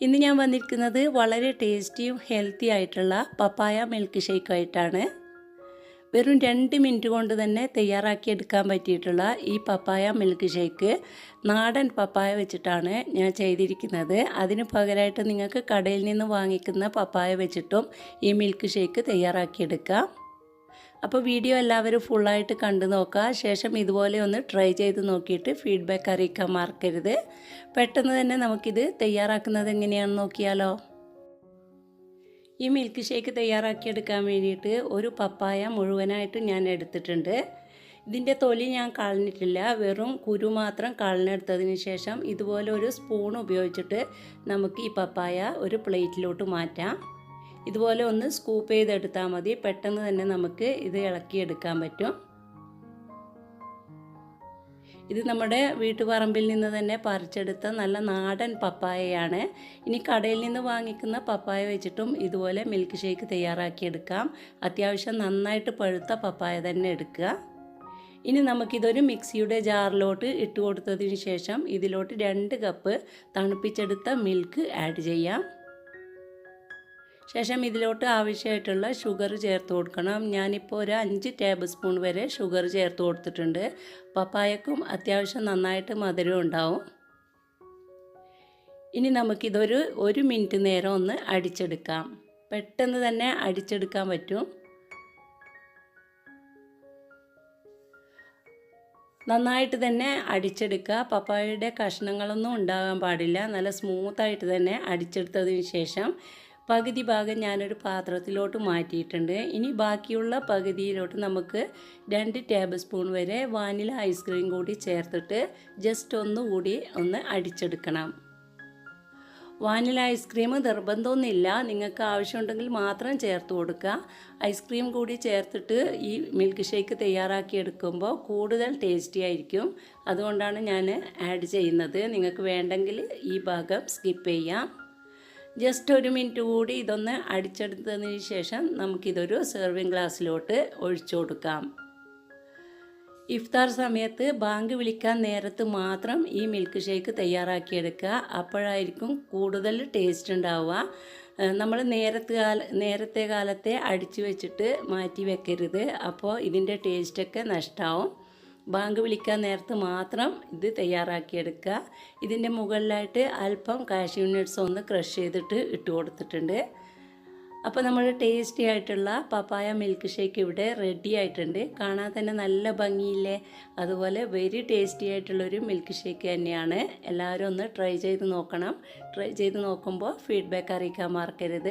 ഇന്ന് ഞാൻ വന്നിരിക്കുന്നത് വളരെ ടേസ്റ്റിയും ഹെൽത്തി ആയിട്ടുള്ള പപ്പായ മിൽക്ക് ഷേക്കായിട്ടാണ് വെറും രണ്ട് മിനിറ്റ് കൊണ്ട് തന്നെ തയ്യാറാക്കിയെടുക്കാൻ പറ്റിയിട്ടുള്ള ഈ പപ്പായ മിൽക്ക് ഷേക്ക് നാടൻ പപ്പായ വെച്ചിട്ടാണ് ഞാൻ ചെയ്തിരിക്കുന്നത്. അതിന് പകരമായിട്ട് നിങ്ങൾക്ക് കടയിൽ നിന്ന് വാങ്ങിക്കുന്ന പപ്പായ വെച്ചിട്ടും ഈ മിൽക്ക് ഷേക്ക് തയ്യാറാക്കിയെടുക്കാം. അപ്പോൾ വീഡിയോ എല്ലാവരും ഫുള്ളായിട്ട് കണ്ടു നോക്കുക ശേഷം ഇതുപോലെ ഒന്ന് ട്രൈ ചെയ്ത് നോക്കിയിട്ട് ഫീഡ്ബാക്ക് അറിയിക്കാൻ മറക്കരുത്. പെട്ടെന്ന് തന്നെ നമുക്കിത് തയ്യാറാക്കുന്നത് എങ്ങനെയാണെന്ന് നോക്കിയാലോ? ഈ മിൽക്ക് ഷേക്ക് തയ്യാറാക്കിയെടുക്കാൻ വേണ്ടിയിട്ട് ഒരു പപ്പായ മുഴുവനായിട്ട് ഞാൻ എടുത്തിട്ടുണ്ട്. ഇതിന്റെ തൊലി ഞാൻ കളഞ്ഞിട്ടില്ല. വെറും കുരു മാത്രം കളഞ്ഞെടുത്തതിന് ശേഷം ഇതുപോലെ ഒരു സ്പൂൺ ഉപയോഗിച്ചിട്ട് നമുക്ക് ഈ പപ്പായ ഒരു പ്ലേറ്റിലോട്ട് മാറ്റാം. ഇതുപോലെ ഒന്ന് സ്കൂപ്പ് ചെയ്തെടുത്താൽ മതി. പെട്ടെന്ന് തന്നെ നമുക്ക് ഇത് ഇളക്കിയെടുക്കാൻ പറ്റും. ഇത് നമ്മുടെ വീട്ടുപറമ്പിൽ നിന്ന് തന്നെ പറിച്ചെടുത്ത നല്ല നാടൻ പപ്പായയാണ്. ഇനി കടയിൽ നിന്ന് വാങ്ങിക്കുന്ന പപ്പായ വെച്ചിട്ടും ഇതുപോലെ മിൽക്ക് ഷേക്ക് തയ്യാറാക്കിയെടുക്കാം. അത്യാവശ്യം നന്നായിട്ട് പഴുത്ത പപ്പായ തന്നെ എടുക്കുക. ഇനി നമുക്കിതൊരു മിക്സിയുടെ ജാറിലോട്ട് ഇട്ട് കൊടുത്തതിന് ശേഷം ഇതിലോട്ട് രണ്ട് കപ്പ് തണുപ്പിച്ചെടുത്ത മിൽക്ക് ആഡ് ചെയ്യാം. ശേഷം ഇതിലോട്ട് ആവശ്യമായിട്ടുള്ള ഷുഗർ ചേർത്ത് കൊടുക്കണം. ഞാനിപ്പോൾ ഒരു അഞ്ച് ടേബിൾ സ്പൂൺ വരെ ഷുഗർ ചേർത്ത് കൊടുത്തിട്ടുണ്ട്. പപ്പായക്കും അത്യാവശ്യം നന്നായിട്ട് മധുരം ഉണ്ടാവും. ഇനി നമുക്കിതൊരു ഒരു മിനിറ്റ് നേരം ഒന്ന് അടിച്ചെടുക്കാം. പെട്ടെന്ന് തന്നെ അടിച്ചെടുക്കാൻ പറ്റും. നന്നായിട്ട് തന്നെ അടിച്ചെടുക്കുക. പപ്പായയുടെ കഷ്ണങ്ങളൊന്നും ഉണ്ടാകാൻ പാടില്ല. നല്ല സ്മൂത്തായിട്ട് തന്നെ അടിച്ചെടുത്തതിന് ശേഷം പകുതി ഭാഗം ഞാനൊരു പാത്രത്തിലോട്ട് മാറ്റിയിട്ടുണ്ട്. ഇനി ബാക്കിയുള്ള പകുതിയിലോട്ട് നമുക്ക് രണ്ട് ടേബിൾ സ്പൂൺ വരെ വാനില ഐസ്ക്രീം കൂടി ചേർത്തിട്ട് ജസ്റ്റ് ഒന്നുകൂടി ഒന്ന് അടിച്ചെടുക്കണം. വാനില ഐസ്ക്രീം നിർബന്ധമൊന്നുമില്ല. നിങ്ങൾക്ക് ആവശ്യമുണ്ടെങ്കിൽ മാത്രം ചേർത്ത് കൊടുക്കുക. ഐസ്ക്രീം കൂടി ചേർത്തിട്ട് ഈ മിൽക്ക് ഷേക്ക് തയ്യാറാക്കി എടുക്കുമ്പോൾ കൂടുതൽ ടേസ്റ്റി ആയിരിക്കും. അതുകൊണ്ടാണ് ഞാൻ ആഡ് ചെയ്യുന്നത്. നിങ്ങൾക്ക് വേണ്ടെങ്കിൽ ഈ ഭാഗം സ്കിപ്പ് ചെയ്യാം. ജസ്റ്റ് ഒരു മിനിറ്റ് കൂടി ഇതൊന്ന് അടിച്ചെടുത്തതിന് ശേഷം നമുക്കിതൊരു സെർവിങ് ഗ്ലാസ്സിലോട്ട് ഒഴിച്ചു കൊടുക്കാം. ഇഫ്താർ സമയത്ത് ബാങ്ക് വിളിക്കാൻ നേരത്ത് മാത്രം ഈ മിൽക്ക് ഷേക്ക് തയ്യാറാക്കിയെടുക്കുക. അപ്പോഴായിരിക്കും കൂടുതൽ ടേസ്റ്റ് ഉണ്ടാവുക. നമ്മൾ നേരത്തെ കാല നേരത്തെ കാലത്തെ അടിച്ചു വെച്ചിട്ട് മാറ്റി വെക്കരുത്. അപ്പോൾ ഇതിന്റെ ടേസ്റ്റൊക്കെ നഷ്ടമാവും ബാങ്ക് വിളിക്കാൻ നേരത്ത് മാത്രം ഇത് തയ്യാറാക്കിയെടുക്കുക. ഇതിന്റെ മുകളിലായിട്ട് അല്പം കാഷ്യൂ നട്ട്സ് ഒന്ന് ക്രഷ് ചെയ്തിട്ട് ഇട്ട് കൊടുത്തിട്ടുണ്ട്. അപ്പോൾ നമ്മൾ ടേസ്റ്റി ആയിട്ടുള്ള പപ്പായ മിൽക്ക് ഷേക്ക് ഇവിടെ റെഡി ആയിട്ടുണ്ട്. കാണാൻ തന്നെ നല്ല ഭംഗിയില്ലേ? അതുപോലെ വെരി ടേസ്റ്റി ആയിട്ടുള്ളൊരു മിൽക്ക് ഷേക്ക് തന്നെയാണ്. എല്ലാവരും ഒന്ന് ട്രൈ ചെയ്ത് നോക്കണം. ട്രൈ ചെയ്ത് നോക്കുമ്പോൾ ഫീഡ്ബാക്ക് അറിയിക്കാൻ മറക്കരുത്.